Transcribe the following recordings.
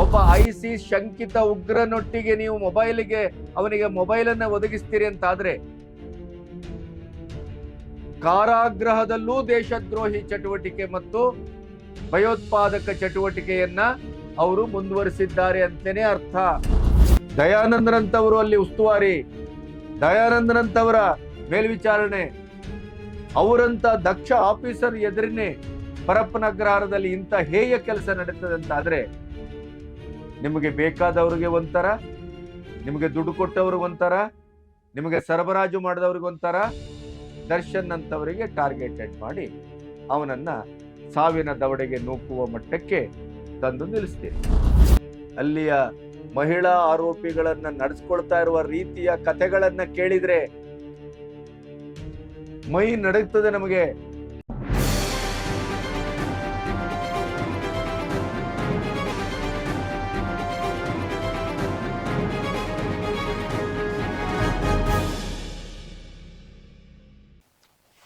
ಒಬ್ಬ ಐಸಿಸ್ ಶಂಕಿತ ಉಗ್ರನೊಟ್ಟಿಗೆ ನೀವು ಮೊಬೈಲ್ಗೆ, ಅವನಿಗೆ ಮೊಬೈಲ್ ಅನ್ನ ಒದಗಿಸ್ತೀರಿ ಅಂತಾದ್ರೆ ಕಾರಾಗ್ರಹದಲ್ಲೂ ದೇಶದ್ರೋಹಿ ಚಟುವಟಿಕೆ ಮತ್ತು ಭಯೋತ್ಪಾದಕ ಚಟುವಟಿಕೆಯನ್ನ ಅವರು ಮುಂದುವರಿಸಿದ್ದಾರೆ ಅಂತಲೇ ಅರ್ಥ. ದಯಾನಂದರಂತವರು ಅಲ್ಲಿ ಉಸ್ತುವಾರಿ ದಯಾನಂದರಂತವರ ಮೇಲ್ವಿಚಾರಣೆ ಅವರಂತ ದಕ್ಷ ಆಫೀಸರ್ ಎದುರಿನೇ ಪರಪ್ಪನ ಅಗ್ರಹಾರದಲ್ಲಿ ಇಂಥ ಹೇಯ ಕೆಲಸ ನಡೀತದೆ ಅಂತಾದ್ರೆ ನಿಮಗೆ ಬೇಕಾದವ್ರಿಗೆ ಒಂಥರ, ನಿಮಗೆ ದುಡ್ಡು ಕೊಟ್ಟವ್ರಿಗೆ ಒಂಥರ, ನಿಮಗೆ ಸರಬರಾಜು ಮಾಡಿದವ್ರಿಗೆ ಒಂಥರ ದರ್ಶನ್ ಅಂತವರಿಗೆ ಟಾರ್ಗೆಟೆಡ್ ಮಾಡಿ ಅವನನ್ನ ಸಾವಿನ ದವಡೆಗೆ ನೂಕುವ ಮಟ್ಟಕ್ಕೆ ತಂದು ನಿಲ್ಲಿಸ್ತೀನಿ ಅಲ್ಲಿಯ ಮಹಿಳಾ ಆರೋಪಿಗಳನ್ನ ನಡೆಸ್ಕೊಳ್ತಾ ಇರುವ ರೀತಿಯ ಕಥೆಗಳನ್ನ ಕೇಳಿದ್ರೆ ಮೈ ನಡುಗ್ತದೆ ನಮಗೆ.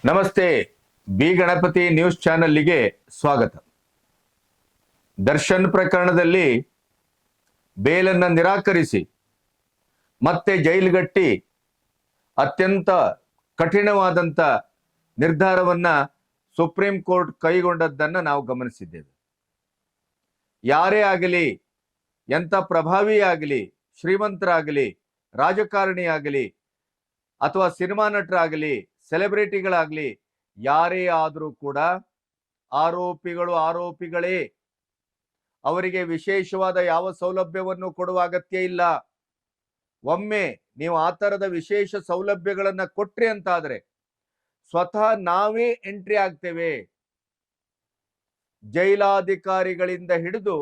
ನಮಸ್ತೆ, ಬಿ ಗಣಪತಿ ನ್ಯೂಸ್ ಚಾನೆಲ್ಗೆ ಸ್ವಾಗತ. ದರ್ಶನ್ ಪ್ರಕರಣದಲ್ಲಿ ಬೇಲನ್ನ ನಿರಾಕರಿಸಿ, ಮತ್ತೆ ಜೈಲುಗಟ್ಟಿ ಅತ್ಯಂತ ಕಠಿಣವಾದಂತ ನಿರ್ಧಾರವನ್ನ ಸುಪ್ರೀಂ ಕೋರ್ಟ್ ಕೈಗೊಂಡದ್ದನ್ನ ನಾವು ಗಮನಿಸಿದ್ದೇವೆ. ಯಾರೇ ಆಗಲಿ ಎಂಥ ಪ್ರಭಾವಿ ಆಗಲಿ, ಶ್ರೀಮಂತರಾಗಲಿ ರಾಜಕಾರಣಿಯಾಗಲಿ ಅಥವಾ ಸಿನಿಮಾ ನಟರಾಗಲಿ ಸೆಲೆಬ್ರಿಟಿಗಳಾಗ್ಲಿ ಯಾರೇ ಆದರೂ ಕೂಡ ಆರೋಪಿಗಳು ಆರೋಪಿಗಳೇ. ಅವರಿಗೆ ವಿಶೇಷವಾದ ಯಾವ ಸೌಲಭ್ಯವನ್ನು ಕೊಡುವ ಅಗತ್ಯ ಇಲ್ಲ. ಒಮ್ಮೆ ನೀವು ಆ ಥರದ ವಿಶೇಷ ಸೌಲಭ್ಯಗಳನ್ನ ಕೊಟ್ರಿ ಅಂತಾದ್ರೆ, ಸ್ವತಃ ನಾವೇ ಎಂಟ್ರಿ ಆಗ್ತೇವೆ. ಜೈಲಾಧಿಕಾರಿಗಳಿಂದ ಹಿಡಿದು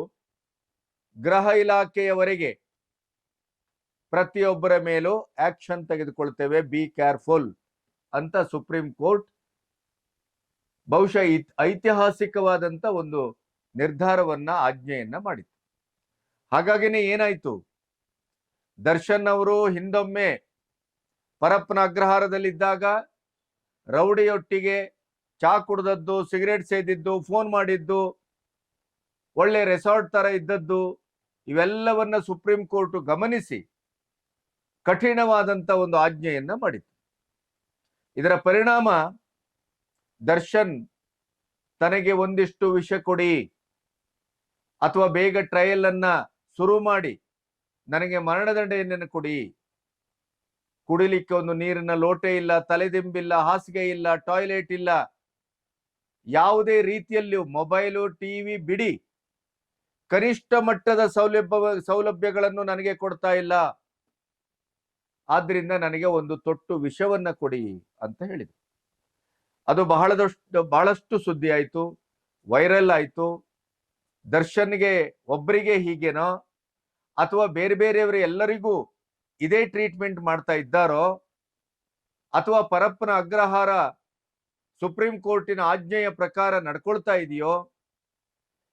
ಗೃಹ ಇಲಾಖೆಯವರೆಗೆ ಪ್ರತಿಯೊಬ್ಬರ ಮೇಲೂ ಆಕ್ಷನ್ ತೆಗೆದುಕೊಳ್ತೇವೆ. ಬಿ ಕೇರ್ಫುಲ್ ಅಂತ ಸುಪ್ರೀಂ ಕೋರ್ಟ್ ಬಹುಶಃ ಐತಿಹಾಸಿಕವಾದಂತ ಒಂದು ನಿರ್ಧಾರವನ್ನ ಆಜ್ಞೆಯನ್ನ ಮಾಡಿತು ಹಾಗಾಗಿನೇ ಏನಾಯ್ತು? ದರ್ಶನ್ ಅವರು ಹಿಂದೊಮ್ಮೆ ಪರಪ್ಪನ ಅಗ್ರಹಾರದಲ್ಲಿದ್ದಾಗ ರೌಡಿಯೊಟ್ಟಿಗೆ ಚಾ ಕುಡ್ದದ್ದು, ಸಿಗರೇಟ್ ಸೇದಿದ್ದು, ಫೋನ್ ಮಾಡಿದ್ದು, ಒಳ್ಳೆ ರೆಸಾರ್ಟ್ ತರ ಇದ್ದದ್ದು, ಇವೆಲ್ಲವನ್ನ ಸುಪ್ರೀಂ ಕೋರ್ಟ್ ಗಮನಿಸಿ ಕಠಿಣವಾದಂತ ಒಂದು ಆಜ್ಞೆಯನ್ನ ಮಾಡಿತು ಇದರ ಪರಿಣಾಮ ದರ್ಶನ್ ತನಗೆ ಒಂದಿಷ್ಟು ವಿಷ ಕೊಡಿ ಅಥವಾ ಬೇಗ ಟ್ರಯಲ್ ಅನ್ನ ಶುರು ಮಾಡಿ ನನಗೆ ಮರಣದಂಡೆಯನ್ನು ಕೊಡಿ. ಕುಡಿಲಿಕ್ಕೆ ಒಂದು ನೀರಿನ ಲೋಟೆ ಇಲ್ಲ, ತಲೆದಿಂಬಿಲ್ಲ, ಹಾಸಿಗೆ ಇಲ್ಲ ಟಾಯ್ಲೆಟ್ ಇಲ್ಲ. ಯಾವುದೇ ರೀತಿಯಲ್ಲಿ ಮೊಬೈಲು, ಟಿವಿ ಬಿಡಿ. ಕನಿಷ್ಠ ಮಟ್ಟದ ಸೌಲಭ್ಯ ಸೌಲಭ್ಯಗಳನ್ನು ನನಗೆ ಕೊಡ್ತಾ ಇಲ್ಲ. ಆದ್ರಿಂದ ನನಗೆ ಒಂದು ತೊಟ್ಟು ವಿಷವನ್ನ ಕೊಡಿ ಅಂತ ಹೇಳಿದರು ಅದು ಬಹಳದಷ್ಟು, ಬಹಳಷ್ಟು ಸುದ್ದಿ ಆಯಿತು, ವೈರಲ್ ಆಯಿತು. ದರ್ಶನ್ಗೆ ಒಬ್ಬರಿಗೆ ಹೀಗೇನೋ, ಅಥವಾ ಬೇರೆ ಬೇರೆಯವರು ಎಲ್ಲರಿಗೂ ಇದೇ ಟ್ರೀಟ್ಮೆಂಟ್ ಮಾಡ್ತಾ ಇದ್ದಾರೋ, ಅಥವಾ ಪರಪ್ಪನ ಅಗ್ರಹಾರ ಸುಪ್ರೀಂ ಕೋರ್ಟಿನ ಆಜ್ಞೆಯ ಪ್ರಕಾರ ನಡ್ಕೊಳ್ತಾ ಇದೆಯೋ,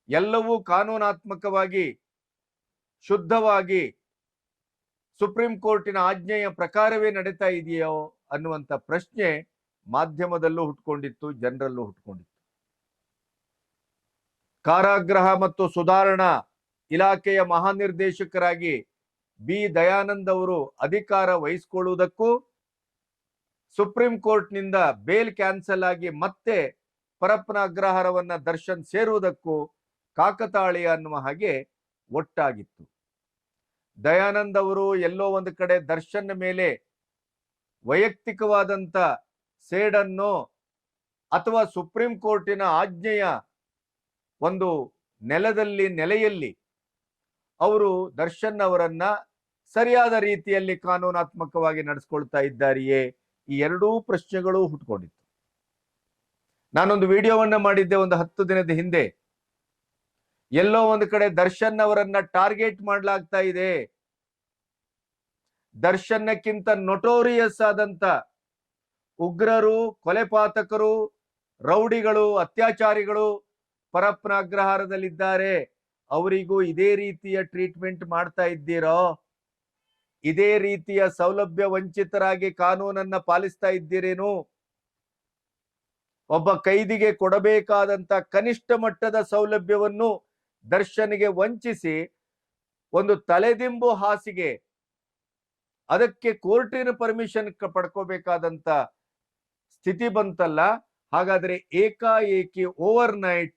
ಎಲ್ಲವೂ ಕಾನೂನಾತ್ಮಕವಾಗಿ ಶುದ್ಧವಾಗಿ ಸುಪ್ರೀಂ ಕೋರ್ಟಿನ ಆಜ್ಞೆಯ ಪ್ರಕಾರವೇ ನಡೀತಾ ಇದೆಯೋ ಅನ್ನುವಂತ ಪ್ರಶ್ನೆ ಮಾಧ್ಯಮದಲ್ಲೂ ಹುಟ್ಕೊಂಡಿತ್ತು, ಜನರಲ್ಲೂ ಹುಟ್ಕೊಂಡಿತ್ತು. ಕಾರಾಗ್ರಹ ಮತ್ತು ಸುಧಾರಣಾ ಇಲಾಖೆಯ ಮಹಾನಿರ್ದೇಶಕರಾಗಿ ಬಿ. ದಯಾನಂದ್ ಅವರು ಅಧಿಕಾರ ವಹಿಸಿಕೊಳ್ಳುವುದಕ್ಕೂ, ಸುಪ್ರೀಂ ಕೋರ್ಟ್ನಿಂದ ಬೇಲ್ ಕ್ಯಾನ್ಸಲ್ ಆಗಿ ಮತ್ತೆ ಪರಪ್ಪನ ಅಗ್ರಹಾರವನ್ನ ದರ್ಶನ್ ಸೇರುವುದಕ್ಕೂ ಕಾಕತಾಳೀಯ ಅನ್ನುವ ಹಾಗೆ ಒಟ್ಟಾಗಿತ್ತು. ದಯಾನಂದ್ ಅವರು ಎಲ್ಲೋ ಒಂದು ಕಡೆ ದರ್ಶನ್ ಮೇಲೆ ವೈಯಕ್ತಿಕವಾದಂತ ಸೇಡನ್ನು ಅಥವಾ ಸುಪ್ರೀಂ ಕೋರ್ಟಿನ ಆಜ್ಞೆಯ ಒಂದು ನೆಲದಲ್ಲಿ, ನೆಲೆಯಲ್ಲಿ ಅವರು ದರ್ಶನ್ ಅವರನ್ನ ಸರಿಯಾದ ರೀತಿಯಲ್ಲಿ ಕಾನೂನಾತ್ಮಕವಾಗಿ ನಡೆಸ್ಕೊಳ್ತಾ ಇದ್ದಾರೆಯೇ? ಈ ಎರಡೂ ಪ್ರಶ್ನೆಗಳು ಹುಟ್ಕೊಂಡಿತ್ತು. ನಾನೊಂದು ವಿಡಿಯೋವನ್ನ ಮಾಡಿದ್ದೆ ಒಂದು ಹತ್ತು ದಿನದ ಹಿಂದೆ. ಎಲ್ಲೋ ಒಂದು ಕಡೆ ದರ್ಶನ್ ಅವರನ್ನ ಟಾರ್ಗೆಟ್ ಮಾಡಲಾಗ್ತಾ ಇದೆ. ದರ್ಶನ್ನಕ್ಕಿಂತ ನೊಟೋರಿಯಸ್ ಆದಂತ ಉಗ್ರರು ಕೊಲೆಪಾತಕರು ರೌಡಿಗಳು, ಅತ್ಯಾಚಾರಿಗಳು ಪರಪ್ನ ಅಗ್ರಹಾರದಲ್ಲಿದ್ದಾರೆ ಅವರಿಗೂ ಇದೇ ರೀತಿಯ ಟ್ರೀಟ್ಮೆಂಟ್ ಮಾಡ್ತಾ ಇದ್ದೀರೋ? ಇದೇ ರೀತಿಯ ಸೌಲಭ್ಯ ವಂಚಿತರಾಗಿ ಕಾನೂನನ್ನ ಪಾಲಿಸ್ತಾ ಇದ್ದೀರೇನು? ಒಬ್ಬ ಕೈದಿಗೆ ಕೊಡಬೇಕಾದಂತ ಕನಿಷ್ಠ ಮಟ್ಟದ ಸೌಲಭ್ಯವನ್ನು ದರ್ಶನ್ಗೆ ವಂಚಿಸಿ ಒಂದು ತಲೆದಿಂಬು ಹಾಸಿಗೆ, ಅದಕ್ಕೆ ಕೋರ್ಟಿನ ಪರ್ಮಿಷನ್ ಪಡ್ಕೋಬೇಕಾದಂತ ಸ್ಥಿತಿ ಬಂತಲ್ಲ, ಹಾಗಾದ್ರೆ ಏಕಾಏಕಿ ಓವರ್ ನೈಟ್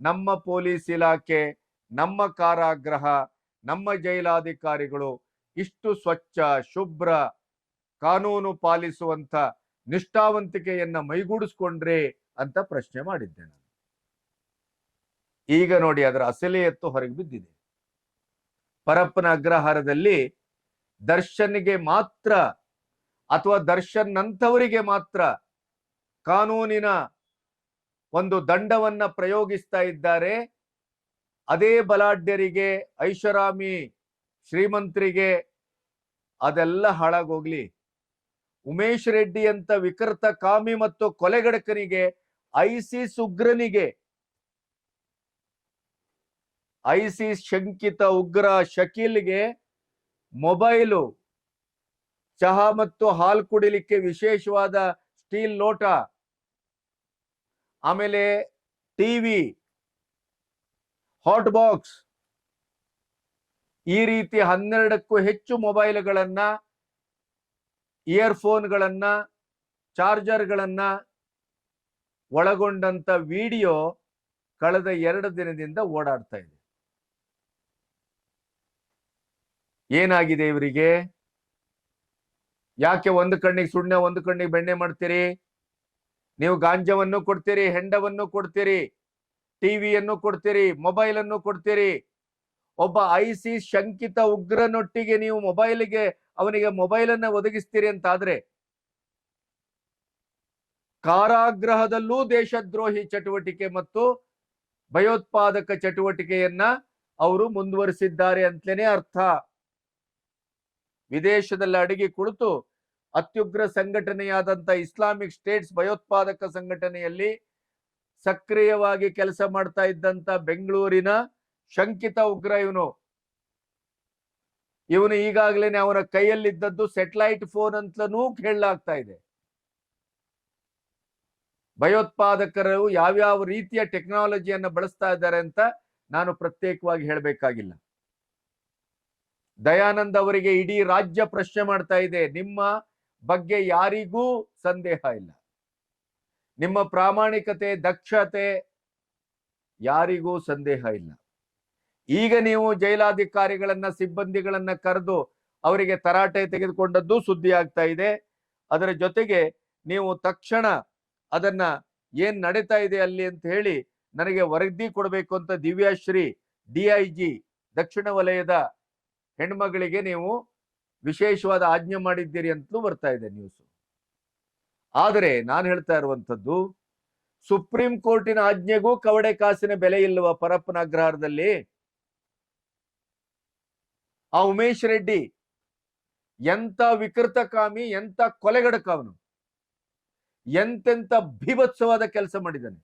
ನಮ್ಮ ಪೊಲೀಸ್ ಇಲಾಖೆ, ನಮ್ಮ ಕಾರಾಗೃಹ, ನಮ್ಮ ಜೈಲಾಧಿಕಾರಿಗಳು ಇಷ್ಟು ಸ್ವಚ್ಛ, ಶುಭ್ರ, ಕಾನೂನು ಪಾಲಿಸುವಂತ ನಿಷ್ಠಾವಂತಿಕೆಯನ್ನ ಮೈಗೂಡಿಸ್ಕೊಂಡ್ರೆ ಅಂತ ಪ್ರಶ್ನೆ ಮಾಡಿದ್ದೆ ನಾನು ಈಗ ನೋಡಿ ಅದರ ಅಸಲಿ ಎತ್ತು ಹೊರಗೆ ಬಿದ್ದಿದೆ. ಪರಪ್ಪನ ಅಗ್ರಹಾರದಲ್ಲಿ ದರ್ಶನ್ಗೆ ಮಾತ್ರ ಅಥವಾ ದರ್ಶನ್ ನಂತವರಿಗೆ ಮಾತ್ರ ಕಾನೂನಿನ ಒಂದು ದಂಡವನ್ನ ಪ್ರಯೋಗಿಸ್ತಾ ಇದ್ದಾರೆ. ಅದೇ ಬಲಾಢ್ಯರಿಗೆ, ಐಷಾರಾಮಿ ಶ್ರೀಮಂತರಿಗೆ ಅದೆಲ್ಲ ಹಾಳಾಗೋಗ್ಲಿ. ಉಮೇಶ್ ರೆಡ್ಡಿ ಅಂತ ವಿಕೃತ ಕಾಮಿ ಮತ್ತು ಕೊಲೆಗಡಕನಿಗೆ ಐಸಿಸ್ ಉಗ್ರನಿಗೆ ಐಸಿಸ್ ಶಂಕಿತ ಉಗ್ರ ಶಕೀಲ್ಗೆ ಮೊಬೈಲು, ಚಹಾ ಮತ್ತು ಹಾಲು ಕುಡಿಲಿಕ್ಕೆ ವಿಶೇಷವಾದ ಸ್ಟೀಲ್ ಲೋಟ. ಆಮೇಲೆ ಟಿವಿ, ಹಾಟ್ ಬಾಕ್ಸ್. ಈ ರೀತಿ ಹನ್ನೆರಡಕ್ಕೂ ಹೆಚ್ಚು ಮೊಬೈಲ್ಗಳನ್ನ, ಇಯರ್ಫೋನ್ಗಳನ್ನ, ಚಾರ್ಜರ್ಗಳನ್ನ ಒಳಗೊಂಡಂತ ವಿಡಿಯೋ ಕಳೆದ ಎರಡು ದಿನದಿಂದ ಓಡಾಡ್ತಾ ಇದೆ. ಏನಾಗಿದೆ ಇವರಿಗೆ? ಯಾಕೆ ಒಂದು ಕಣ್ಣಿಗೆ ಸುಣ್ಣ, ಒಂದು ಕಣ್ಣಿಗೆ ಬೆಣ್ಣೆ ಮಾಡ್ತೀರಿ? ನೀವು ಗಾಂಜವನ್ನು ಕೊಡ್ತೀರಿ, ಹೆಂಡವನ್ನು ಕೊಡ್ತೀರಿ, ಟಿವಿಯನ್ನು ಕೊಡ್ತೀರಿ ಮೊಬೈಲ್ ಅನ್ನು ಕೊಡ್ತೀರಿ? ಒಬ್ಬ ಐಸಿ ಶಂಕಿತ ಉಗ್ರನೊಟ್ಟಿಗೆ ನೀವು ಮೊಬೈಲ್ಗೆ, ಅವನಿಗೆ ಮೊಬೈಲ್ ಅನ್ನ ಒದಗಿಸ್ತೀರಿ ಅಂತಾದ್ರೆ ಕಾರಾಗ್ರಹದಲ್ಲೂ ದೇಶದ್ರೋಹಿ ಚಟುವಟಿಕೆ ಮತ್ತು ಭಯೋತ್ಪಾದಕ ಚಟುವಟಿಕೆಯನ್ನ ಅವರು ಮುಂದುವರಿಸಿದ್ದಾರೆ ಅಂತಲೇ ಅರ್ಥ. ವಿದೇಶದಲ್ಲಿ ಅಡಗಿ ಕುಳಿತು ಅತ್ಯುಗ್ರ ಸಂಘಟನೆಯಾದಂತ ಇಸ್ಲಾಮಿಕ್ ಸ್ಟೇಟ್ಸ್ ಭಯೋತ್ಪಾದಕ ಸಂಘಟನೆಯಲ್ಲಿ ಸಕ್ರಿಯವಾಗಿ ಕೆಲಸ ಮಾಡ್ತಾ ಇದ್ದಂತ ಬೆಂಗಳೂರಿನ ಶಂಕಿತ ಉಗ್ರ ಇವನು. ಇವನು ಈಗಾಗಲೇ ಅವನ ಕೈಯಲ್ಲಿದ್ದದ್ದು ಸೆಟಲೈಟ್ ಫೋನ್ ಅಂತಲೂ ಕೇಳಲಾಗ್ತಾ ಇದೆ. ಭಯೋತ್ಪಾದಕರು ಯಾವ್ಯಾವ ರೀತಿಯ ಟೆಕ್ನಾಲಜಿಯನ್ನು ಬಳಸ್ತಾ ಇದ್ದಾರೆ ಅಂತ ನಾನು ಪ್ರತ್ಯೇಕವಾಗಿ ಹೇಳಬೇಕಾಗಿಲ್ಲ. ದಯಾನಂದ್ ಅವರಿಗೆ ಇಡೀ ರಾಜ್ಯ ಪ್ರಶ್ನೆ ಮಾಡ್ತಾ ಇದೆ. ನಿಮ್ಮ ಬಗ್ಗೆ ಯಾರಿಗೂ ಸಂದೇಹ ಇಲ್ಲ. ನಿಮ್ಮ ಪ್ರಾಮಾಣಿಕತೆ, ದಕ್ಷತೆ ಯಾರಿಗೂ ಸಂದೇಹ ಇಲ್ಲ. ಈಗ ನೀವು ಜೈಲಾಧಿಕಾರಿಗಳನ್ನ, ಸಿಬ್ಬಂದಿಗಳನ್ನ ಕರೆದು ಅವರಿಗೆ ತರಾಟೆ ತೆಗೆದುಕೊಂಡದ್ದು ಸುದ್ದಿ ಆಗ್ತಾ ಇದೆ. ಅದರ ಜೊತೆಗೆ ನೀವು ತಕ್ಷಣ ಅದನ್ನ ಏನ್ ನಡೀತಾ ಇದೆ ಅಲ್ಲಿ ಅಂತ ಹೇಳಿ ನನಗೆ ವರದಿ ಕೊಡಬೇಕು ಅಂತ ದಿವ್ಯಾಶ್ರೀ ಡಿಐಜಿ ದಕ್ಷಿಣ ವಲಯದ ಹೆಣ್ಮಗಳಿಗೆ ನೀವು ವಿಶೇಷವಾದ ಆಜ್ಞೆ ಮಾಡಿದ್ದೀರಿ ಅಂತಲೂ ಬರ್ತಾ ಇದೆ ನ್ಯೂಸ್ ಆದರೆ ನಾನು ಹೇಳ್ತಾ ಇರುವಂಥದ್ದು, ಸುಪ್ರೀಂ ಕೋರ್ಟಿನ ಆಜ್ಞೆಗೂ ಕವಡೆ ಕಾಸಿನ ಬೆಲೆ ಇಲ್ಲವ ಪರಪ್ಪನ ಅಗ್ರಹಾರದಲ್ಲಿ? ಆ ಉಮೇಶ್ ರೆಡ್ಡಿ ಎಂತ ವಿಕೃತಕಾಮಿ ಎಂತ ಕೊಲೆಗಡಕ ಅವನು? ಎಂತೆಂತ ಭೀಭತ್ಸವಾದ ಕೆಲಸ ಮಾಡಿದ್ದಾನೆ?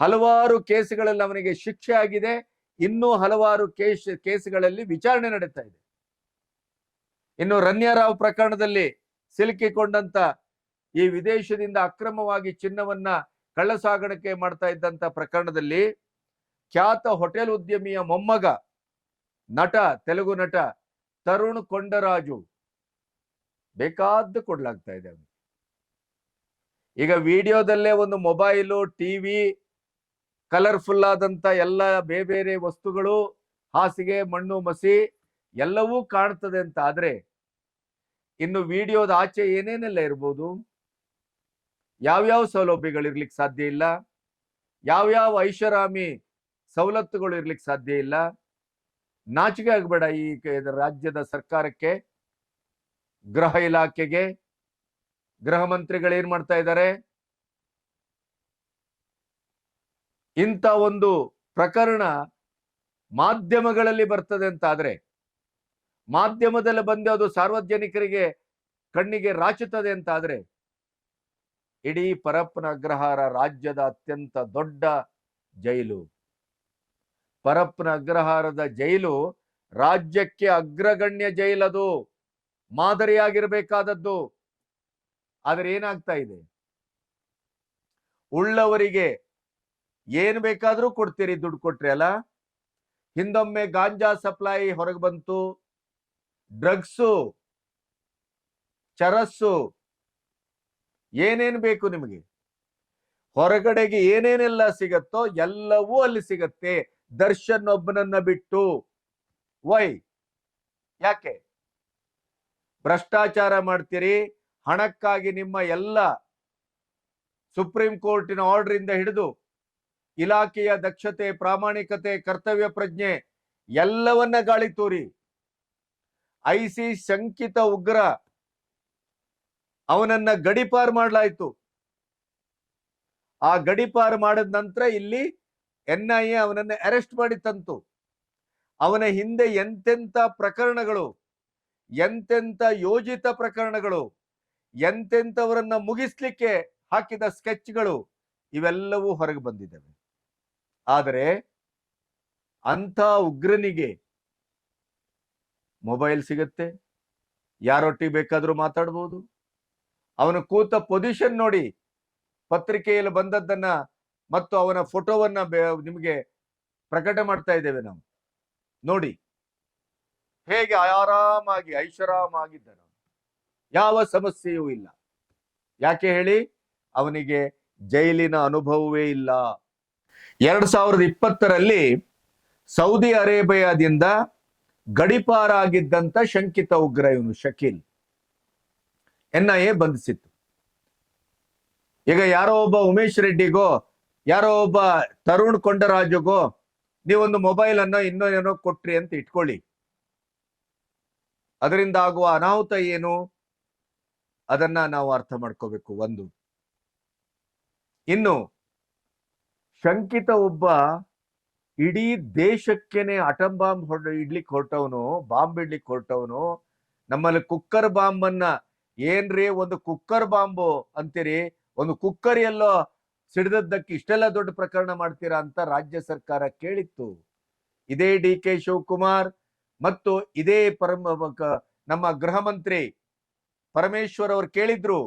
ಹಲವಾರು ಕೇಸುಗಳಲ್ಲಿ ಅವನಿಗೆ ಶಿಕ್ಷೆ ಆಗಿದೆ ಇನ್ನೂ ಹಲವಾರು ಕೇಸ್, ಕೇಸ್ಗಳಲ್ಲಿ ವಿಚಾರಣೆ ನಡೀತಾ ಇದೆ. ಇನ್ನು ರನ್ಯಾರಾವ್ ಪ್ರಕರಣದಲ್ಲಿ ಸಿಲುಕಿಕೊಂಡಂತ ಈ ವಿದೇಶದಿಂದ ಅಕ್ರಮವಾಗಿ ಚಿನ್ನವನ್ನ ಕಳ್ಳಸಾಗಣೆ ಮಾಡ್ತಾ ಇದ್ದಂತ ಪ್ರಕರಣದಲ್ಲಿ ಖ್ಯಾತ ಹೋಟೆಲ್ ಉದ್ಯಮಿಯ ಮೊಮ್ಮಗ ನಟ, ತೆಲುಗು ನಟ ತರುಣ್ ಕೊಂಡರಾಜು ಬೇಕಾದ್ದು ಕೊಡ್ಲಾಗ್ತಾ ಇದೆ ಈಗ ವಿಡಿಯೋದಲ್ಲೇ ಒಂದು ಮೊಬೈಲು, ಟಿವಿ ಕಲರ್ಫುಲ್ ಆದಂತ ಎಲ್ಲ ಬೇರೆ ಬೇರೆ ವಸ್ತುಗಳು, ಹಾಸಿಗೆ, ಮಣ್ಣು, ಮಸಿ ಎಲ್ಲವೂ ಕಾಣ್ತದೆ ಅಂತ. ಆದ್ರೆ ಇನ್ನು ವಿಡಿಯೋದ ಆಚೆ ಏನೇನೆಲ್ಲ ಇರ್ಬೋದು? ಯಾವ್ಯಾವ ಸೌಲಭ್ಯಗಳು ಇರ್ಲಿಕ್ಕೆ ಸಾಧ್ಯ ಇಲ್ಲ? ಯಾವ್ಯಾವ ಐಷಾರಾಮಿ ಸವಲತ್ತುಗಳು ಇರ್ಲಿಕ್ಕೆ ಸಾಧ್ಯ ಇಲ್ಲ? ನಾಚಿಕೆ ಆಗ್ಬೇಡ ಈ ರಾಜ್ಯದ ಸರ್ಕಾರಕ್ಕೆ. ಗೃಹ ಇಲಾಖೆಗೆ ಗೃಹ ಮಂತ್ರಿಗಳು ಏನ್ ಮಾಡ್ತಾ ಇದ್ದಾರೆ ಇಂಥ ಒಂದು ಪ್ರಕರಣ ಮಾಧ್ಯಮಗಳಲ್ಲಿ ಬರ್ತದೆ ಅಂತ ಆದ್ರೆ ಮಾಧ್ಯಮದಲ್ಲಿ ಬಂದು ಅದು ಸಾರ್ವಜನಿಕರಿಗೆ ಕಣ್ಣಿಗೆ ರಾಚುತ್ತದೆ ಅಂತ ಆದ್ರೆ ಇಡೀ ಪರಪ್ಪನ ಅಗ್ರಹಾರ ರಾಜ್ಯದ ಅತ್ಯಂತ ದೊಡ್ಡ ಜೈಲು. ಪರಪ್ಪನ ಅಗ್ರಹಾರದ ಜೈಲು ರಾಜ್ಯಕ್ಕೆ ಅಗ್ರಗಣ್ಯ ಜೈಲದು ಮಾದರಿಯಾಗಿರಬೇಕಾದದ್ದು. ಆದ್ರೆ ಏನಾಗ್ತಾ ಇದೆ? ಉಳ್ಳವರಿಗೆ ಏನ್ ಬೇಕಾದ್ರೂ ಕೊಡ್ತೀರಿ ದುಡ್ಡು ಕೊಟ್ರಿ ಅಲ್ಲ? ಹಿಂದೊಮ್ಮೆ ಗಾಂಜಾ ಸಪ್ಲೈ ಹೊರಗೆ ಬಂತು. ಡ್ರಗ್ಸು, ಚರಸ್ಸು, ಏನೇನು ಬೇಕು ನಿಮಗೆ? ಹೊರಗಡೆಗೆ ಏನೇನೆಲ್ಲ ಸಿಗತ್ತೋ ಎಲ್ಲವೂ ಅಲ್ಲಿ ಸಿಗತ್ತೆ. ದರ್ಶನ್ ಒಬ್ಬನನ್ನ ಬಿಟ್ಟು. ವೈ? ಯಾಕೆ? ಭ್ರಷ್ಟಾಚಾರ ಮಾಡ್ತೀರಿ. ಹಣಕ್ಕಾಗಿ ನಿಮ್ಮ ಎಲ್ಲ ಸುಪ್ರೀಂ ಕೋರ್ಟಿನ ಆರ್ಡರ್ ಇಂದ ಹಿಡಿದು ಇಲಾಖೆಯ ದಕ್ಷತೆ, ಪ್ರಾಮಾಣಿಕತೆ, ಕರ್ತವ್ಯ ಪ್ರಜ್ಞೆ ಎಲ್ಲವನ್ನ ಗಾಳಿ ತೋರಿ. ಐಸಿ ಶಂಕಿತ ಉಗ್ರ ಅವನನ್ನ ಗಡಿಪಾರ್ ಮಾಡಲಾಯಿತು. ಆ ಗಡಿಪಾರ್ ಮಾಡಿದ ನಂತರ ಇಲ್ಲಿ ಎನ್ ಐ ಎ ಅವನನ್ನ ಅರೆಸ್ಟ್ ಮಾಡಿ ತಂತು. ಅವನ ಹಿಂದೆ ಎಂತೆಂತ ಪ್ರಕರಣಗಳು, ಎಂತೆಂತ ಯೋಜಿತ ಪ್ರಕರಣಗಳು, ಎಂತೆಂತವರನ್ನ ಮುಗಿಸ್ಲಿಕ್ಕೆ ಹಾಕಿದ ಸ್ಕೆಚ್ಗಳು ಇವೆಲ್ಲವೂ ಹೊರಗೆ ಬಂದಿದ್ದಾವೆ. ಆದರೆ ಅಂಥ ಉಗ್ರನಿಗೆ ಮೊಬೈಲ್ ಸಿಗುತ್ತೆ. ಯಾರೊಟ್ಟಿಗೆ ಬೇಕಾದ್ರೂ ಮಾತಾಡ್ಬೋದು. ಅವನು ಕೂತ ಪೊಸಿಷನ್ ನೋಡಿ ಪತ್ರಿಕೆಯಲ್ಲಿ ಬಂದದ್ದನ್ನ ಮತ್ತು ಅವನ ಫೋಟೋವನ್ನ ನಿಮಗೆ ಪ್ರಕಟ ಮಾಡ್ತಾ ಇದ್ದೇವೆ ನಾವು. ನೋಡಿ, ಹೇಗೆ ಆರಾಮಾಗಿ ಐಷಾರಾಮಾಗಿದ್ದನು ಯಾವ ಸಮಸ್ಯೆಯೂ ಇಲ್ಲ. ಯಾಕೆ ಹೇಳಿ, ಅವನಿಗೆ ಜೈಲಿನ ಅನುಭವವೇ ಇಲ್ಲ. ಎರಡ್ ಸಾವಿರದ ಇಪ್ಪತ್ತರಲ್ಲಿ ಸೌದಿ ಅರೇಬಿಯಾದಿಂದ ಗಡಿಪಾರಾಗಿದ್ದಂಥ ಶಂಕಿತ ಉಗ್ರ ಇವನು, ಶಕೀಲ್. ಎನ್ ಐ ಎ ಬಂಧಿಸಿತ್ತು. ಈಗ ಯಾರೋ ಒಬ್ಬ ಉಮೇಶ್ ರೆಡ್ಡಿಗೋ, ಯಾರೋ ಒಬ್ಬ ತರುಣ್ ಕೊಂಡರಾಜುಗೋ, ನೀವೊಂದು ಮೊಬೈಲ್ ಅನ್ನು ಇನ್ನೂ ಏನೋ ಕೊಟ್ರಿ ಅಂತ ಇಟ್ಕೊಳ್ಳಿ. ಅದರಿಂದ ಆಗುವ ಅನಾಹುತ ಏನು? ಅದನ್ನ ನಾವು ಅರ್ಥ ಮಾಡ್ಕೋಬೇಕು. ಒಂದು, ಇನ್ನು ಶಂಕಿತ ಒಬ್ಬ ಇಡೀ ದೇಶಕ್ಕೇನೆ ಅಟಂ ಬಾಂಬ್ ಹೊಡ ಇಡ್ಲಿಕ್ಕೆ ಹೊರಟವನು ಬಾಂಬ್ ಇಡ್ಲಿಕ್ಕೆ ಹೊರಟವನು. ನಮ್ಮಲ್ಲಿ ಕುಕ್ಕರ್ ಬಾಂಬ್ ಅನ್ನ ಏನ್ರಿ ಒಂದು ಕುಕ್ಕರ್ ಬಾಂಬು ಅಂತೀರಿ? ಒಂದು ಕುಕ್ಕರ್ ಎಲ್ಲೋ ಸಿಡಿದದ್ದಕ್ಕೆ ಇಷ್ಟೆಲ್ಲ ದೊಡ್ಡ ಪ್ರಕರಣ ಮಾಡ್ತೀರಾ ಅಂತ ರಾಜ್ಯ ಸರ್ಕಾರ ಕೇಳಿತ್ತು. ಇದೇ ಡಿ ಕೆ ಶಿವಕುಮಾರ್ ಮತ್ತು ಇದೇ ಪರಮ ನಮ್ಮ ಗೃಹ ಮಂತ್ರಿ ಪರಮೇಶ್ವರ್ ಅವರು ಕೇಳಿದ್ರು.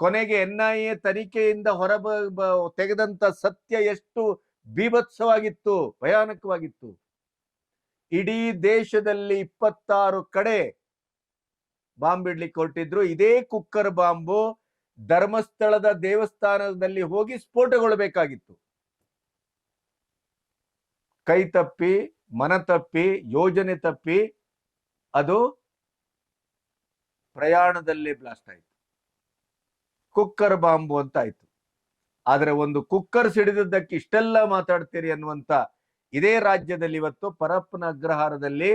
ಕೊನೆಗೆ ಎನ್ ಐ ಎ ತನಿಖೆಯಿಂದ ಹೊರ ತೆಗೆದಂತ ಸತ್ಯ ಎಷ್ಟು ಬೀಭತ್ಸವಾಗಿತ್ತು, ಭಯಾನಕವಾಗಿತ್ತು. ಇಡೀ ದೇಶದಲ್ಲಿ ಇಪ್ಪತ್ತಾರು ಕಡೆ ಬಾಂಬ್ ಇಡ್ಲಿಕ್ಕೆ ಹೊರಟಿದ್ರು. ಇದೇ ಕುಕ್ಕರ್ ಬಾಂಬು ಧರ್ಮಸ್ಥಳದ ದೇವಸ್ಥಾನದಲ್ಲಿ ಹೋಗಿ ಸ್ಫೋಟಗೊಳ್ಳಬೇಕಾಗಿತ್ತು ಕೈ ತಪ್ಪಿ, ಮನ ತಪ್ಪಿ, ಯೋಜನೆ ತಪ್ಪಿ ಅದು ಪ್ರಯಾಣದಲ್ಲೇ ಬ್ಲಾಸ್ಟ್ ಆಯ್ತು. ಕುಕ್ಕರ್ ಬಾಂಬು ಅಂತ ಆಯ್ತು. ಆದರೆ ಒಂದು ಕುಕ್ಕರ್ ಸಿಡಿದದ್ದಕ್ಕೆ ಇಷ್ಟೆಲ್ಲ ಮಾತಾಡ್ತೀರಿ ಅನ್ನುವಂತ ಇದೇ ರಾಜ್ಯದಲ್ಲಿ ಇವತ್ತು ಪರಪ್ಪನ ಅಗ್ರಹಾರದಲ್ಲಿ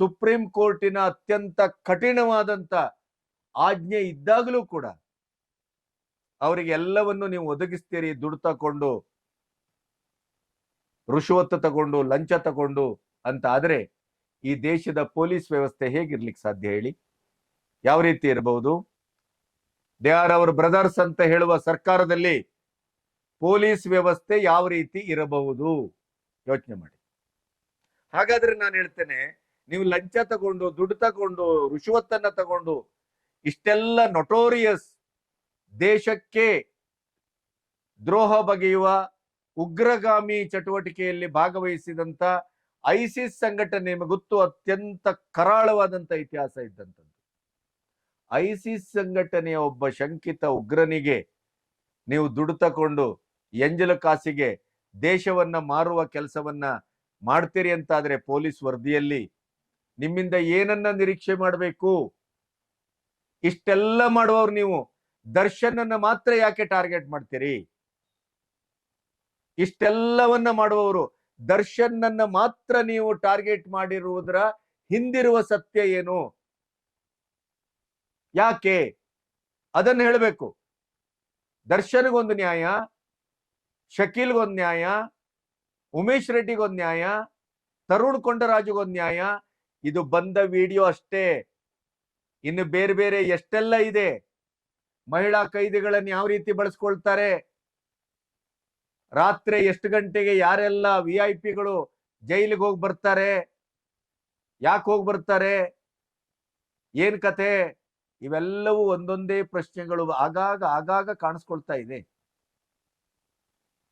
ಸುಪ್ರೀಂ ಕೋರ್ಟಿನ ಅತ್ಯಂತ ಕಠಿಣವಾದಂತ ಆಜ್ಞೆ ಇದ್ದಾಗಲೂ ಕೂಡ ಅವರಿಗೆ ಎಲ್ಲವನ್ನು ನೀವು ಒದಗಿಸ್ತೀರಿ, ದುಡ್ಡು ತಕೊಂಡು ರುಷವತ್ತು ತಗೊಂಡು, ಲಂಚ ತಗೊಂಡು ಅಂತ ಆದ್ರೆ ಈ ದೇಶದ ಪೊಲೀಸ್ ವ್ಯವಸ್ಥೆ ಹೇಗಿರ್ಲಿಕ್ಕೆ ಸಾಧ್ಯ ಹೇಳಿ? ಯಾವ ರೀತಿ ಇರಬಹುದು ದೇ ಆರ್ ಅವರ್ ಬ್ರದರ್ಸ್ ಅಂತ ಹೇಳುವ ಸರ್ಕಾರದಲ್ಲಿ ಪೊಲೀಸ್ ವ್ಯವಸ್ಥೆ ಯಾವ ರೀತಿ ಇರಬಹುದು? ಯೋಚನೆ ಮಾಡಿ. ಹಾಗಾದ್ರೆ ನಾನು ಹೇಳ್ತೇನೆ, ನೀವು ಲಂಚ ತಗೊಂಡು, ದುಡ್ಡು ತಗೊಂಡು, ರುಷುವತ್ತನ್ನ ತಗೊಂಡು, ಇಷ್ಟೆಲ್ಲ ನೊಟೋರಿಯಸ್ ದೇಶಕ್ಕೆ ದ್ರೋಹ ಬಗೆಯುವ ಉಗ್ರಗಾಮಿ ಚಟುವಟಿಕೆಯಲ್ಲಿ ಭಾಗವಹಿಸಿದಂತ ಐಸಿಸ್ ಸಂಘಟನೆ ನಿಮಗೆ ಗೊತ್ತು, ಅತ್ಯಂತ ಕರಾಳವಾದಂತ ಇತಿಹಾಸ ಇದ್ದಂಥದ್ದು ಐಸಿಸ್ ಸಂಘಟನೆಯ ಒಬ್ಬ ಶಂಕಿತ ಉಗ್ರನಿಗೆ ನೀವು ದುಡ್ಡು ತಕೊಂಡು ಎಂಜಲು ಕಾಸಿಗೆ ದೇಶವನ್ನ ಮಾರುವ ಕೆಲಸವನ್ನ ಮಾಡ್ತೀರಿ ಅಂತಾದ್ರೆ ಪೊಲೀಸ್ ವರದಿಯಲ್ಲಿ ನಿಮ್ಮಿಂದ ಏನನ್ನ ನಿರೀಕ್ಷೆ ಮಾಡಬೇಕು? ಇಷ್ಟೆಲ್ಲ ಮಾಡುವವ್ರು ನೀವು. ದರ್ಶನ್ ಅನ್ನ ಮಾತ್ರ ಯಾಕೆ ಟಾರ್ಗೆಟ್ ಮಾಡ್ತೀರಿ? ಇಷ್ಟೆಲ್ಲವನ್ನ ಮಾಡುವವರು. ದರ್ಶನ್ ಮಾತ್ರ ನೀವು ಟಾರ್ಗೆಟ್ ಮಾಡಿರುವುದರ ಹಿಂದಿರುವ ಸತ್ಯ ಏನು? ಯಾಕೆ? ಅದನ್ನು ಹೇಳಬೇಕು. ದರ್ಶನ್ಗೊಂದು ನ್ಯಾಯ, ಶಕೀಲ್ಗೊಂದು ನ್ಯಾಯ, ಉಮೇಶ್ ರೆಡ್ಡಿಗೊಂದು ನ್ಯಾಯ, ತರುಣ್ ಕೊಂಡರಾಜುಗೊಂದು ನ್ಯಾಯ. ಇದು ಬಂದ ವಿಡಿಯೋ ಅಷ್ಟೇ. ಇನ್ನು ಬೇರೆ ಬೇರೆ ಎಷ್ಟೆಲ್ಲ ಇದೆ? ಮಹಿಳಾ ಕೈದಿಗಳನ್ನು ಯಾವ ರೀತಿ ಬಳಸ್ಕೊಳ್ತಾರೆ? ರಾತ್ರಿ ಎಷ್ಟು ಗಂಟೆಗೆ ಯಾರೆಲ್ಲ ವಿ ಐ ಪಿಗಳು ಜೈಲಿಗೆ ಹೋಗಿ ಬರ್ತಾರೆ? ಯಾಕೆ ಹೋಗಿ ಬರ್ತಾರೆ? ಏನ್ ಕತೆ? ಇವೆಲ್ಲವೂ ಒಂದೊಂದೇ ಪ್ರಶ್ನೆಗಳು ಆಗಾಗ ಆಗಾಗ ಕಾಣಿಸ್ಕೊಳ್ತಾ ಇದೆ.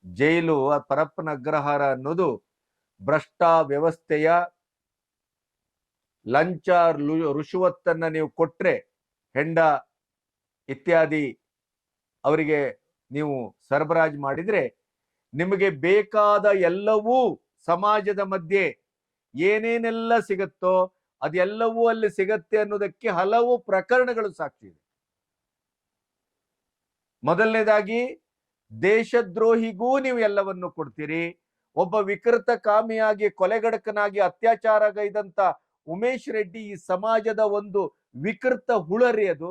ಜೈಲು ಪರಪ್ಪನ ಅಗ್ರಹಾರ ಅನ್ನೋದು ಭ್ರಷ್ಟ ವ್ಯವಸ್ಥೆಯ ಲಂಚ ಋಷುವತ್ತನ್ನ ನೀವು ಕೊಟ್ರೆ ಹೆಂಡ ಇತ್ಯಾದಿ ಅವರಿಗೆ ನೀವು ಸರಬರಾಜು ಮಾಡಿದ್ರೆ ನಿಮಗೆ ಬೇಕಾದ ಎಲ್ಲವೂ ಸಮಾಜದ ಮಧ್ಯೆ ಏನೇನೆಲ್ಲ ಸಿಗುತ್ತೋ ಅದೆಲ್ಲವೂ ಅಲ್ಲಿ ಸಿಗತ್ತೆ ಅನ್ನೋದಕ್ಕೆ ಹಲವು ಪ್ರಕರಣಗಳು ಸಾಕ್ಷಿ ಇದೆ. ಮೊದಲನೇದಾಗಿ, ದೇಶದ್ರೋಹಿಗೂ ನೀವು ಎಲ್ಲವನ್ನು ಕೊಡ್ತೀರಿ. ಒಬ್ಬ ವಿಕೃತ ಕಾಮಿಯಾಗಿ, ಕೊಲೆಗಡಕನಾಗಿ ಅತ್ಯಾಚಾರಗೈದಂತ ಉಮೇಶ್ ರೆಡ್ಡಿ ಈ ಸಮಾಜದ ಒಂದು ವಿಕೃತ ಹುಳರಿ ಅದು.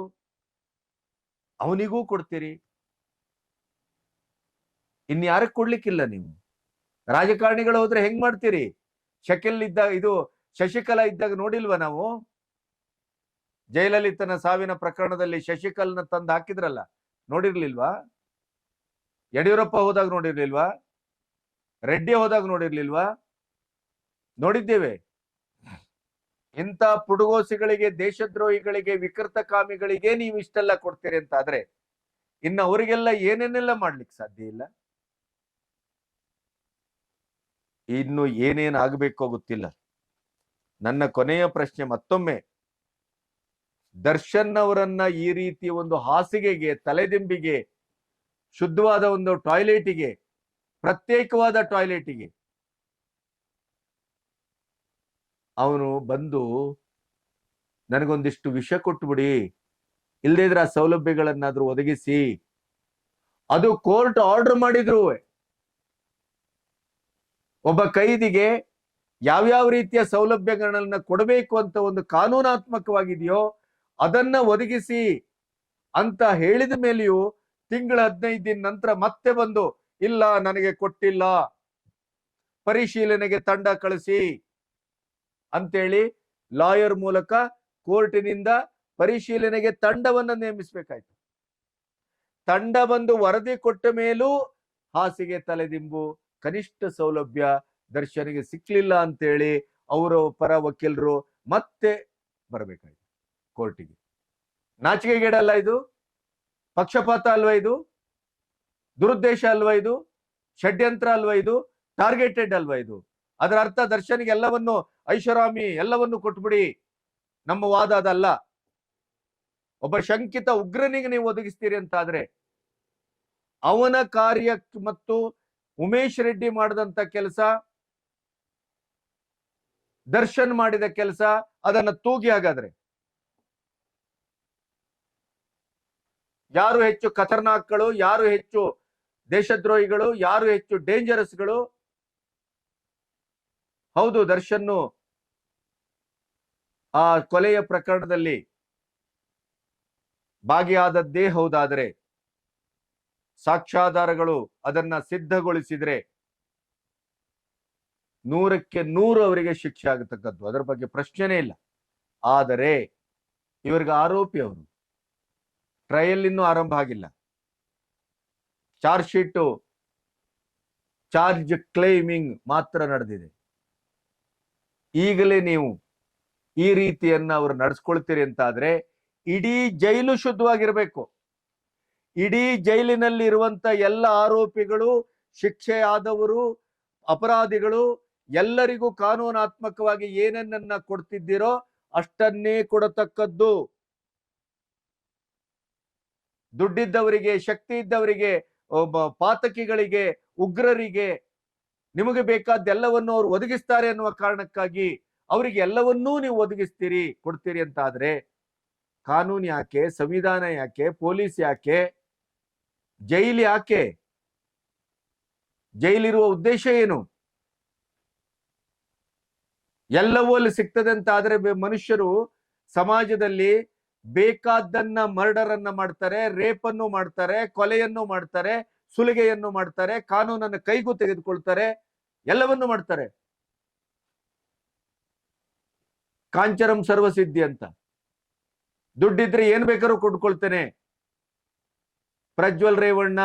ಅವನಿಗೂ ಕೊಡ್ತೀರಿ. ಇನ್ಯಾರಕ್ ಕೊಡ್ಲಿಕ್ಕಿಲ್ಲ ನೀವು? ರಾಜಕಾರಣಿಗಳು ಹೋದ್ರೆ ಹೆಂಗ್ ಮಾಡ್ತೀರಿ? ಶಕಿಲ್ ಇದ್ದ ಇದು ಶಶಿಕಲಾ ಇದ್ದಾಗ ನೋಡಿಲ್ವಾ ನಾವು? ಜಯಲಲಿತನ ಸಾವಿನ ಪ್ರಕರಣದಲ್ಲಿ ಶಶಿಕಲ್ನ ತಂದು ಹಾಕಿದ್ರಲ್ಲ, ನೋಡಿರ್ಲಿಲ್ವಾ? ಯಡಿಯೂರಪ್ಪ ಹೋದಾಗ ನೋಡಿರ್ಲಿಲ್ವಾ? ರೆಡ್ಡಿ ಹೋದಾಗ ನೋಡಿರ್ಲಿಲ್ವಾ? ನೋಡಿದ್ದೇವೆ. ಇಂಥ ಪುಡುಗೋಸಿಗಳಿಗೆ, ದೇಶದ್ರೋಹಿಗಳಿಗೆ, ವಿಕೃತ ಕಾಮಿಗಳಿಗೆ ನೀವು ಇಷ್ಟೆಲ್ಲ ಕೊಡ್ತೀರಿ ಅಂತ ಆದ್ರೆ ಇನ್ನು ಅವರಿಗೆಲ್ಲ ಏನೇನೆಲ್ಲ ಮಾಡ್ಲಿಕ್ಕೆ ಸಾಧ್ಯ ಇಲ್ಲ? ಇನ್ನು ಏನೇನ್ ಆಗ್ಬೇಕೋ ಗೊತ್ತಿಲ್ಲ. ನನ್ನ ಕೊನೆಯ ಪ್ರಶ್ನೆ ಮತ್ತೊಮ್ಮೆ. ದರ್ಶನ್ ಅವರನ್ನ ಈ ರೀತಿ ಒಂದು ಹಾಸಿಗೆಗೆ, ತಲೆದಿಂಬಿಗೆ, ಶುದ್ಧವಾದ ಒಂದು ಟಾಯ್ಲೆಟಿಗೆ, ಪ್ರತ್ಯೇಕವಾದ ಟಾಯ್ಲೆಟಿಗೆ ಅವನು ಬಂದು, ನನಗೊಂದಿಷ್ಟು ವಿಷ ಕೊಟ್ಬಿಡಿ. ಇಲ್ಲದೇ ಇದ್ರೆ ಆ ಸೌಲಭ್ಯಗಳನ್ನಾದ್ರೂ ಒದಗಿಸಿ. ಅದು ಕೋರ್ಟ್ ಆರ್ಡರ್ ಮಾಡಿದ್ರು. ಒಬ್ಬ ಕೈದಿಗೆ ಯಾವ್ಯಾವ ರೀತಿಯ ಸೌಲಭ್ಯಗಳನ್ನ ಕೊಡಬೇಕು ಅಂತ ಒಂದು ಕಾನೂನಾತ್ಮಕವಾಗಿದೆಯೋ ಅದನ್ನ ಒದಗಿಸಿ ಅಂತ ಹೇಳಿದ ಮೇಲೆಯೂ ತಿಂಗಳ ಹದಿನೈದು ದಿನ ನಂತರ ಮತ್ತೆ ಬಂದು, ಇಲ್ಲ, ನನಗೆ ಕೊಟ್ಟಿಲ್ಲ, ಪರಿಶೀಲನೆಗೆ ತಂಡ ಕಳಿಸಿ ಅಂತೇಳಿ ಲಾಯರ್ ಮೂಲಕ ಕೋರ್ಟಿನಿಂದ ಪರಿಶೀಲನೆಗೆ ತಂಡವನ್ನ ನೇಮಿಸಬೇಕಾಯ್ತು. ತಂಡ ಬಂದು ವರದಿ ಕೊಟ್ಟ ಮೇಲೂ ಹಾಸಿಗೆ ತಲೆದಿಂಬು ಕನಿಷ್ಠ ಸೌಲಭ್ಯ ದರ್ಶನಿಗೆ ಸಿಕ್ಲಿಲ್ಲ ಅಂತೇಳಿ ಅವರ ಪರ ವಕೀಲರು ಮತ್ತೆ ಬರಬೇಕಾಯ್ತು ಕೋರ್ಟಿಗೆ. ನಾಚಿಕೆಗೇಡಲ್ಲ ಇದು? ಪಕ್ಷಪಾತ ಅಲ್ವಾ ಇದು? ದುರುದ್ದೇಶ ಅಲ್ವಾ ಇದು? ಷಡ್ಯಂತ್ರ ಅಲ್ವಾ ಇದು? ಟಾರ್ಗೆಟೆಡ್ ಅಲ್ವಾ ಇದು? ಅದರ ಅರ್ಥ ದರ್ಶನಿಗೆ ಎಲ್ಲವನ್ನು, ಐಷಾರಾಮಿ ಎಲ್ಲವನ್ನು ಕೊಟ್ಬಿಡಿ. ನಮ್ಮ ವಾದ ಅದಲ್ಲ. ಒಬ್ಬ ಶಂಕಿತ ಉಗ್ರನಿಗೆ ನೀವು ಒದಗಿಸ್ತೀರಿ ಅಂತ ಆದ್ರೆ ಅವನ ಕಾರ್ಯ ಮತ್ತು ಉಮೇಶ್ ರೆಡ್ಡಿ ಮಾಡಿದಂತ ಕೆಲಸ ದರ್ಶನ್ ಮಾಡಿದ ಕೆಲಸ ಅದನ್ನ ತೂಗಿ ಹಾಗಾದ್ರೆ. ಯಾರು ಹೆಚ್ಚು ಖತರ್ನಾಕ್ಗಳು, ಯಾರು ಹೆಚ್ಚು ದೇಶದ್ರೋಹಿಗಳು, ಯಾರು ಹೆಚ್ಚು ಡೇಂಜರಸ್ಗಳು? ಹೌದು, ದರ್ಶನ್ನು ಆ ಕೊಲೆಯ ಪ್ರಕರಣದಲ್ಲಿ ಭಾಗಿಯಾದದ್ದೇ ಹೌದಾದರೆ ಸಾಕ್ಷ್ಯಾಧಾರಗಳು ಅದನ್ನ ಸಿದ್ಧಗೊಳಿಸಿದ್ರೆ ನೂರಕ್ಕೆ ನೂರು ಅವರಿಗೆ ಶಿಕ್ಷೆ ಆಗತಕ್ಕದ್ದು. ಅದರ ಬಗ್ಗೆ ಪ್ರಶ್ನೆನೇ ಇಲ್ಲ. ಆದರೆ ಇವರಿಗೆ ಆರೋಪಿ ಅವರು. ಟ್ರಯಲ್ ಇನ್ನೂ ಆರಂಭ ಆಗಿಲ್ಲ. ಚಾರ್ಜ್ ಶೀಟು ಚಾರ್ಜ್ ಕ್ಲೈಮಿಂಗ್ ಮಾತ್ರ ನಡೆದಿದೆ. ಈಗಲೇ ನೀವು ಈ ರೀತಿಯನ್ನ ಅವರು ನಡೆಸ್ಕೊಳ್ತೀರಿ ಅಂತ ಆದ್ರೆ ಇಡೀ ಜೈಲು ಶುದ್ಧವಾಗಿರ್ಬೇಕು. ಇಡೀ ಜೈಲಿನಲ್ಲಿ ಇರುವಂತ ಎಲ್ಲ ಆರೋಪಿಗಳು, ಶಿಕ್ಷೆಯಾದವರು, ಅಪರಾಧಿಗಳು ಎಲ್ಲರಿಗೂ ಕಾನೂನಾತ್ಮಕವಾಗಿ ಏನನ್ನ ಕೊಡ್ತಿದ್ದೀರೋ ಅಷ್ಟನ್ನೇ ಕೊಡತಕ್ಕದ್ದು. ದುಡ್ಡಿದ್ದವರಿಗೆ, ಶಕ್ತಿ ಇದ್ದವರಿಗೆ ಪಾತಕಿಗಳಿಗೆ, ಉಗ್ರರಿಗೆ, ನಿಮಗೆ ಬೇಕಾದ್ದೆಲ್ಲವನ್ನು ಅವರು ಒದಗಿಸ್ತಾರೆ ಅನ್ನುವ ಕಾರಣಕ್ಕಾಗಿ ಅವರಿಗೆ ಎಲ್ಲವನ್ನೂ ನೀವು ಒದಗಿಸ್ತೀರಿ, ಕೊಡ್ತೀರಿ ಅಂತ ಆದ್ರೆ ಕಾನೂನು ಯಾಕೆ, ಸಂವಿಧಾನ ಯಾಕೆ, ಪೊಲೀಸ್ ಯಾಕೆ, ಜೈಲು ಯಾಕೆ? ಜೈಲಿರುವ ಉದ್ದೇಶ ಏನು? ಎಲ್ಲವೂ ಅಲ್ಲಿ ಸಿಗ್ತದೆ ಅಂತ ಆದ್ರೆ ಮನುಷ್ಯರು ಸಮಾಜದಲ್ಲಿ ಬೇಕಾದ್ದನ್ನ ಮರ್ಡರ್ ಅನ್ನ ಮಾಡ್ತಾರೆ ರೇಪ್ ಅನ್ನು ಮಾಡ್ತಾರೆ, ಕೊಲೆಯನ್ನು ಮಾಡ್ತಾರೆ, ಸುಲಿಗೆಯನ್ನು ಮಾಡ್ತಾರೆ, ಕಾನೂನನ್ನು ಕೈಗೂ ತೆಗೆದುಕೊಳ್ತಾರೆ, ಎಲ್ಲವನ್ನು ಮಾಡ್ತಾರೆ. ಕಾಂಚರಂ ಸರ್ವಸಿದ್ಧಿ ಅಂತ. ದುಡ್ಡಿದ್ರೆ ಏನ್ ಬೇಕಾದ್ರೂ ಕೊಟ್ಕೊಳ್ತೇನೆ ಪ್ರಜ್ವಲ್ ರೇವಣ್ಣ